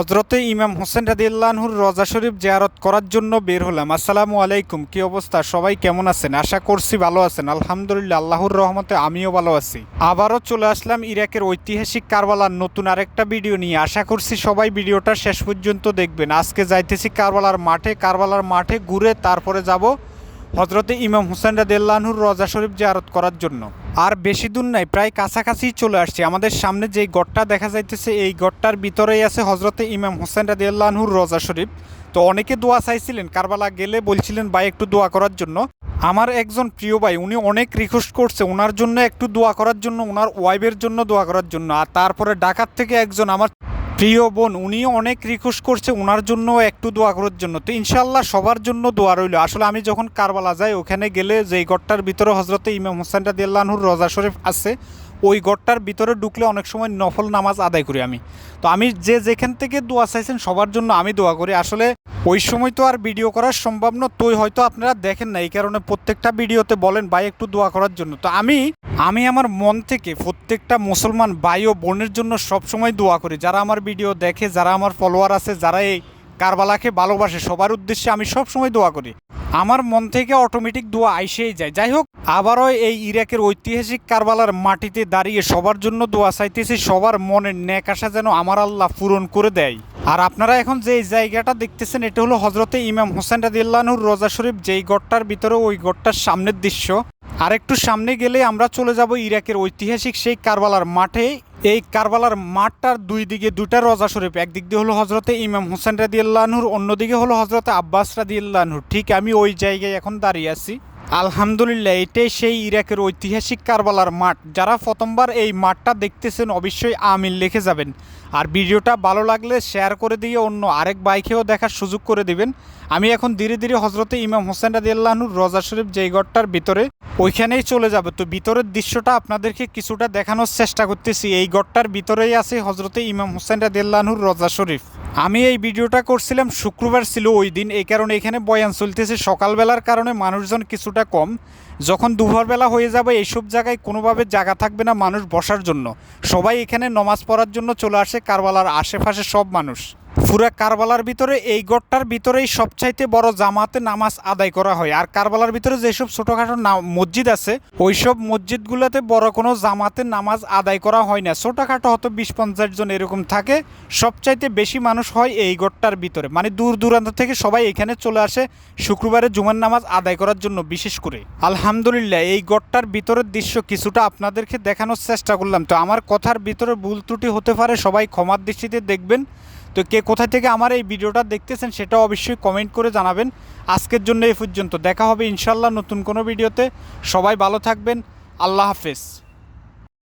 হজরতে ইমাম হোসেন রাদিয়াল্লাহুর রজা শরীফ জিয়ারত করার জন্য বের হলাম। আসসালামু আলাইকুম, কি অবস্থা? সবাই কেমন আছেন? আশা করছি ভালো আছেন। আলহামদুলিল্লাহ, আল্লাহর রহমতে আমিও ভালো আছি। আবারও চলে আসলাম ইরাকের ঐতিহাসিক কারবালার নতুন আরেকটা ভিডিও নিয়ে। আশা করছি সবাই ভিডিওটা শেষ পর্যন্ত দেখবেন। আজকে যাইতেছি কারবালার মাঠে। কারবালার মাঠে ঘুরে তারপরে যাব হজরতে ইমাম হুসেন রাদিয়াল্লাহুর রজা শরীফ জিয়ারত করার জন্য। আর বেশি দূর নাই, প্রায় কাছাকাছি চলে আসছে। আমাদের সামনে যেই গড়টা দেখা যাইতেছে, এই গড়টার ভিতরেই আছে হজরতে ইমাম হোসেন রাদিয়াল্লাহুর রজা শরীফ। তো অনেকে দোয়া চাইছিলেন, কারবালা গেলে বলছিলেন, ভাই, একটু দোয়া করার জন্য। আমার একজন প্রিয় ভাই, উনি অনেক রিকোয়েস্ট করছে ওনার জন্য একটু দোয়া করার জন্য ওনার ওয়াইফের জন্য দোয়া করার জন্য। আর তারপরে ঢাকার থেকে একজন আমার প্রিয় বোন, উনিও অনেক রিকোয়েস্ট করছে ওনার জন্য একটু দোয়া করার জন্য। তো ইনশাল্লাহ সবার জন্য দোয়া রইল। আসলে আমি যখন কারবালা যাই, ওখানে গেলে যেই গড়টার ভিতরে হজরতে ইমাম হোসেন রাদিয়াল্লাহুর রজা শরীফ আছে, ওই গড়টার ভিতরে ঢুকলে অনেক সময় নফল নামাজ আদায় করি আমি। তো আমি যে যেখান থেকে দোয়া চাইছেন সবার জন্য আমি দোয়া করি। আসলে ওই সময় তো আর ভিডিও করা সম্ভব না তোই হয়তো আপনারা দেখেন না। এই কারণে প্রত্যেকটা ভিডিওতে বলেন, ভাই, একটু দোয়া করার জন্য। তো আমি আমি আমার মন থেকে প্রত্যেকটা মুসলমান ভাই ও বোনের জন্য সবসময় দোয়া করি। যারা আমার ভিডিও দেখে, যারা আমার ফলোয়ার আছে, যারা এই কারবালাকে ভালোবাসে, সবার উদ্দেশ্যে আমি সবসময় দোয়া করি। আমার মন থেকে অটোমেটিক দোয়া আইসেই যায়। যাই হোক, আবারও এই ইরাকের ঐতিহাসিক কারবালার মাটিতে দাঁড়িয়ে সবার জন্য দোয়া চাইতেছি, সবার মনের ন্যাক আশা যেন আমার আল্লাহ পূরণ করে দেয়। আর আপনারা এখন যে জায়গাটা দেখতেছেন, এটা হলো হজরতে ইমাম হোসেন রাদিল্লাহুর রোজা শরীফ, যেই গড়টার ভিতরে, ওই গড়টার সামনের দৃশ্য। আর একটু সামনে গেলে আমরা চলে যাব ইরাকের ঐতিহাসিক সেই কারবালার মাঠে। এই কারবালার মাঠটার দুই দিকে দুটা রজা শরীফ, একদিক দিয়ে হলো হজরতে ইমাম হোসেন রাদিয়াল্লাহুর অন্যদিকে হলো হজরতে আব্বাস রাদিয়াল্লাহুর ঠিক আমি ওই জায়গায় এখন দাঁড়িয়ে আছি। আলহামদুলিল্লাহ, এটাই সেই ইরাকের ঐতিহাসিক কারবালার মাঠ। যারা প্রথমবার এই মাঠটা দেখতেছেন, অবশ্যই আমিন লিখে যাবেন। আর ভিডিওটা ভালো লাগলে শেয়ার করে দিয়ে অন্য আরেক বাইকেও দেখার সুযোগ করে দিবেন। আমি এখন ধীরে ধীরে হজরতে ইমাম হোসেন রাদিয়াল্লাহুর রজা শরীফ যেই ঘরটার ভিতরে, ওইখানেই চলে যাবে। তো ভিতরের দৃশ্যটা আপনাদেরকে কিছুটা দেখানোর চেষ্টা করতেছি। এই গড়টার ভিতরেই আছে হজরতে ইমাম হোসেন রাদিয়াল্লাহুর রজা শরীফ। আমি এই ভিডিওটা করছিলাম শুক্রবার ছিল ওই দিন। এই কারণে এখানে বয়ান চলতেছে। সকালবেলার কারণে মানুষজন কিছুটা কম, যখন দুপুরবেলা হয়ে যাবে এইসব জায়গায় কোনোভাবে জায়গা থাকবে না মানুষ বসার জন্য। সবাই এখানে নমাজ পড়ার জন্য চলে আসে, কারবালার আশেপাশে সব মানুষ। পুরা কারবালার ভিতরে এই গড়টার ভিতরেই সবচাইতে বড় জামাতে নামাজ আদায় করা হয়। আর কারবালার ভিতরে যেসব ছোটোখাটো মসজিদ আছে, ওইসব মসজিদগুলোতে বড় কোনো জামাতে নামাজ আদায় করা হয় না। ছোটোখাটো হয়তো বিশ পঞ্চাশ জন এরকম থাকে, সবচাইতে বেশি মানুষ হয় এই গড়টার ভিতরে। মানে দূর দূরান্ত থেকে সবাই এখানে চলে আসে শুক্রবারে জুমার নামাজ আদায় করার জন্য বিশেষ করে। আলহামদুলিল্লাহ, এই গড়টার ভিতরের দৃশ্য কিছুটা আপনাদেরকে দেখানোর চেষ্টা করলাম। তো আমার কথার ভিতরে ভুল ত্রুটি হতে পারে, সবাই ক্ষমার দৃষ্টিতে দেখবেন। তো কে কোথা থেকে আমার এই ভিডিওটা দেখতেছেন সেটা অবশ্যই কমেন্ট করে জানাবেন। আজকের জন্য এই পর্যন্ত। দেখা হবে ইনশাল্লাহ নতুন কোনো ভিডিওতে। সবাই ভালো থাকবেন। আল্লাহ হাফেজ।